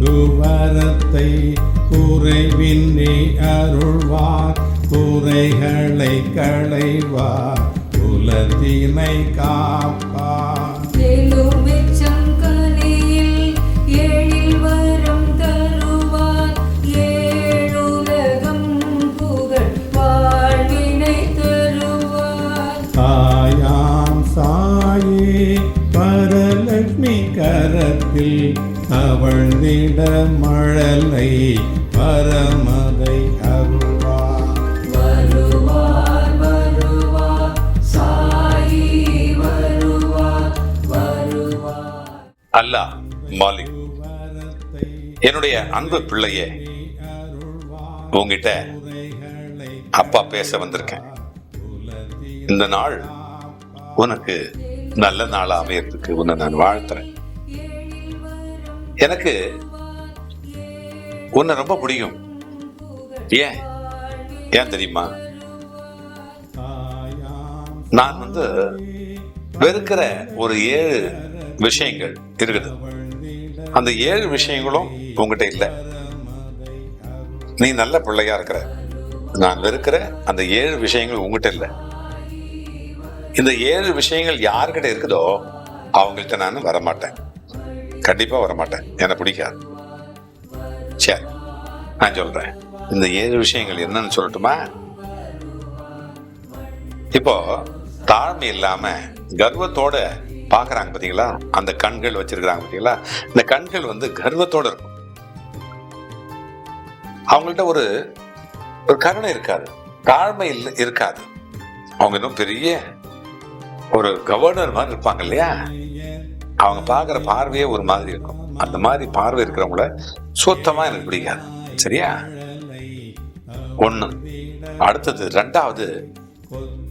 குவரத்தை குறைவின்றி அருள்வார். குறைகளை களைவார். குலத்தினை காப்பார். தாயாம் சாயே பரலட்சுமி கரத்தில் தவழ்ந்திட மழலை பரமதை அருள்வார். வருவார் வருவார் சாயி வருவார் வருவார். அல்லாஹ் மாலிக் என்னுடைய அன்பு பிள்ளையே உங்ககிட்ட அப்பா பேச வந்திருக்கேன். இந்த நாள் உனக்கு நல்ல நாளா அமையறதுக்கு உன்னை நான் வாழ்த்துறேன். எனக்கு உன்னை ரொம்ப பிடிக்கும். ஏன்? ஏன் தெரியுமா? நான் வந்து வெறுக்கிற ஒரு ஏழு விஷயங்கள் இருக்குது. அந்த ஏழு விஷயங்களும் உங்ககிட்ட இல்லை. நீ நல்ல பிள்ளையா இருக்கிற. நான் வெறுக்கிற அந்த ஏழு விஷயங்கள் உங்ககிட்ட இல்லை. இந்த ஏழு விஷயங்கள் யார்கிட்ட இருக்குதோ அவங்கள்ட்ட நான் வரமாட்டேன். கண்டிப்பாக வரமாட்டேன். எனக்கு பிடிக்காது. சரி நான் சொல்கிறேன் இந்த ஏழு விஷயங்கள் என்னன்னு சொல்லட்டுமா? இப்போ தாழ்மை இல்லாம கர்வத்தோட பாக்குறாங்க பாத்தீங்களா? அந்த கண்கள் வச்சிருக்கிறாங்க பாத்தீங்களா? இந்த கண்கள் வந்து கர்வத்தோட இருக்கும். அவங்கள்ட்ட ஒரு ஒரு கருணை இருக்காது. தாழ்மை இல்லை இருக்காது. அவங்க இன்னும் பெரிய ஒரு கவர்னர் மாதிரி இருப்பாங்க இல்லையா? அவங்க பார்க்குற பார்வையே ஒரு மாதிரி இருக்கும். அந்த மாதிரி பார்வை இருக்கிறவங்கள சுத்தமாக எனக்கு பிடிக்காது. சரியா? ஒன்று அடுத்தது ரெண்டாவது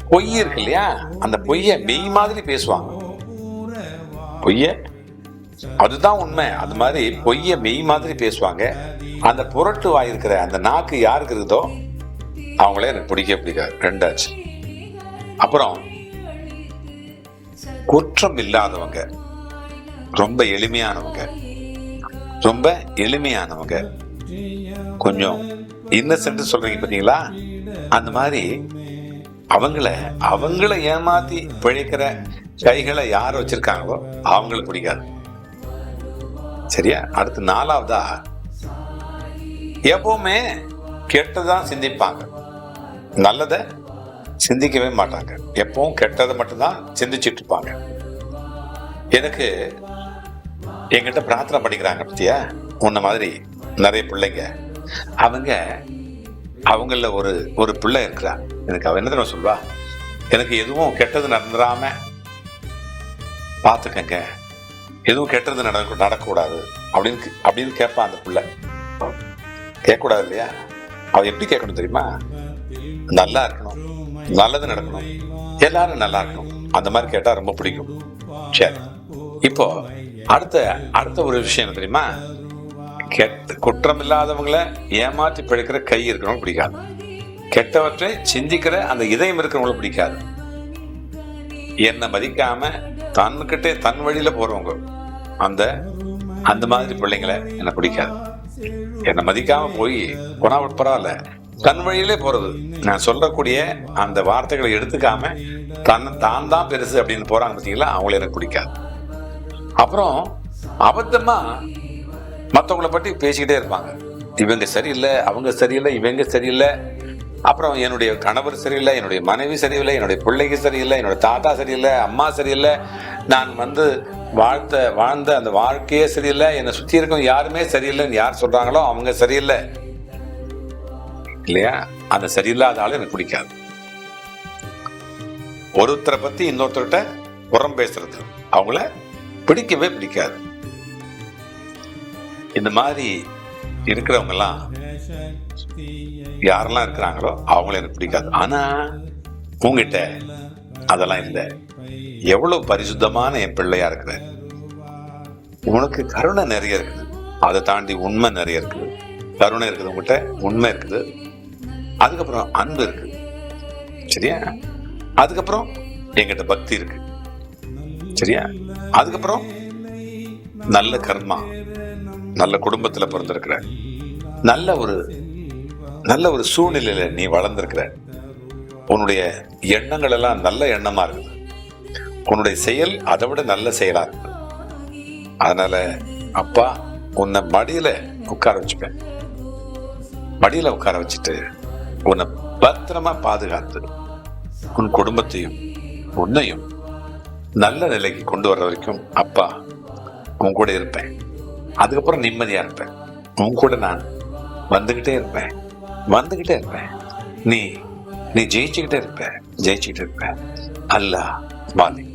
பொய் இருக்கு இல்லையா? அந்த பொய்யை மெய் மாதிரி பேசுவாங்க. பொய்ய? அதுதான் உண்மை. அது மாதிரி பொய்ய மெய் மாதிரி பேசுவாங்க. அந்த புரட்டு வாயிருக்கிற அந்த நாக்கு யாருக்கு இருக்குதோ அவங்களே எனக்கு பிடிக்க பிடிக்காது. ரெண்டாச்சு. அப்புறம் குற்றம் இல்லாதவங்க. ரொம்ப எளிமையானவங்க. ரொம்ப எளிமையானவங்க. கொஞ்சம் இன்னசென்ட் சொல்றீங்க பார்த்தீங்களா அந்த மாதிரி அவங்கள அவங்கள ஏமாத்தி பிழைக்கிற கைகளை யார் வச்சிருக்காங்களோ அவங்களுக்கு பிடிக்காது. சரியா? அடுத்து நாலாவதா எப்பவுமே கெட்டதான் சிந்திப்பாங்க. நல்லதை சிந்திக்கவே மாட்டாங்க. எப்பவும் கெட்டதை மட்டும்தான் சிந்திச்சிட்டு இருப்பாங்க. எனக்கு என்கிட்ட பிரார்த்தனை பண்ணிக்கிறாங்க பத்தியா? உன்ன மாதிரி நிறைய பிள்ளைங்க. அவங்க அவங்கள ஒரு ஒரு பிள்ளை இருக்கிறா. எனக்கு அவன் என்ன தெரியுமா சொல்வா எனக்கு எதுவும் கெட்டது நடந்துடாம பார்த்துக்கங்க எதுவும் கெட்டது நடக்க நடக்கக்கூடாது. அப்படின்னு அப்படின்னு கேட்பான் அந்த பிள்ளை. கேட்கக்கூடாது இல்லையா? அவன் எப்படி கேட்கணும் தெரியுமா? நல்லா இருக்கணும். நல்லது நடக்கணும். எல்லாரும் நல்லா இருக்கணும். அந்த மாதிரி கேட்டால் ரொம்ப பிடிக்கும். சரி. இப்போ அடுத்த அடுத்த ஒரு விஷயம் என்ன தெரியுமா? கெட்ட குற்றம் இல்லாதவங்கள ஏமாற்றி பிழைக்கிற கை இருக்கிறவங்க பிடிக்காது. கெட்டவற்றை சிந்திக்கிற அந்த இதயம் இருக்கிறவங்கள பிடிக்காது. என்னை மதிக்காம தன்கிட்டே தன் வழியில போறவங்க அந்த அந்த மாதிரி பிள்ளைங்களை என்ன பிடிக்காது. என்னை மதிக்காம போய் போனா பரவாயில்ல. தன் வழியிலே போறது. நான் சொல்லக்கூடிய அந்த வார்த்தைகளை எடுத்துக்காம தன் தான் தான் பெருசு அப்படின்னு போறாங்க பார்த்தீங்களா அவங்கள எனக்கு பிடிக்காது. அப்புறம் அபத்தமா மற்றவங்கள பற்றி பேசிக்கிட்டே இருப்பாங்க. இவங்க சரியில்லை அவங்க சரியில்லை இவங்க சரியில்லை. அப்புறம் என்னுடைய கணவர் சரியில்லை என்னுடைய மனைவி சரியில்லை என்னுடைய பிள்ளைங்க சரியில்லை என்னோட தாத்தா சரியில்லை அம்மா சரியில்லை. நான் வந்து வாழ்த்த வாழ்ந்த அந்த வாழ்க்கையே சரியில்லை. என்னை சுற்றி இருக்கவங்க யாருமே சரியில்லைன்னு யார் சொல்கிறாங்களோ அவங்க சரியில்லை. இல்லையா? அந்த சரியில்லாத ஆளு எனக்கு பிடிக்காது. ஒருத்தரை பற்றி இன்னொருத்தர்கிட்ட உரம் பேசுறது. அவங்கள பிடிக்கவே பிடிக்காது. இந்த மாதிரி இருக்கிறவங்க எல்லாம் யாரெல்லாம் இருக்கிறாங்களோ அவங்கள எனக்கு பிடிக்காது. ஆனா உங்ககிட்ட அதெல்லாம் இல்லை. எவ்வளவு பரிசுத்தமான என் பிள்ளையா இருக்கிற உனக்கு கருணை நிறைய இருக்குது. அதை தாண்டி உண்மை நிறைய இருக்குது. கருணை இருக்குது உங்ககிட்ட உண்மை இருக்குது. அதுக்கப்புறம் அன்பு இருக்கு சரியா? அதுக்கப்புறம் எங்கிட்ட பக்தி இருக்கு சரியா? அதுக்கப்புறம் நல்ல கர்மா நல்ல குடும்பத்தில் பிறந்திருக்கிற நல்ல ஒரு நல்ல ஒரு சூழ்நிலையில் நீ வளர்ந்துருக்கிற உன்னுடைய எண்ணங்கள் எல்லாம் நல்ல எண்ணமாக இருக்குது. உன்னுடைய செயல் அதை விட நல்ல செயலாக இருக்குது அதனால் அப்பா உன்னை மடியில் உட்கார வச்சுப்பேன். மடியில் உட்கார வச்சுட்டு உன்னை பத்திரமா பாதுகாத்து உன் குடும்பத்தையும் உன்னையும் நல்ல நிலைக்கு கொண்டு வர்ற வரைக்கும் அப்பா உன் கூட இருப்பேன். அதுக்கப்புறம் நிம்மதியாக இருப்பேன். உன் கூட நான் வந்துக்கிட்டே இருப்பேன். வந்துக்கிட்டே இருப்பேன். நீ நீ ஜெயிச்சுக்கிட்டே இருப்ப ஜெயிச்சுக்கிட்டே இருப்ப. அல்லா பாலி.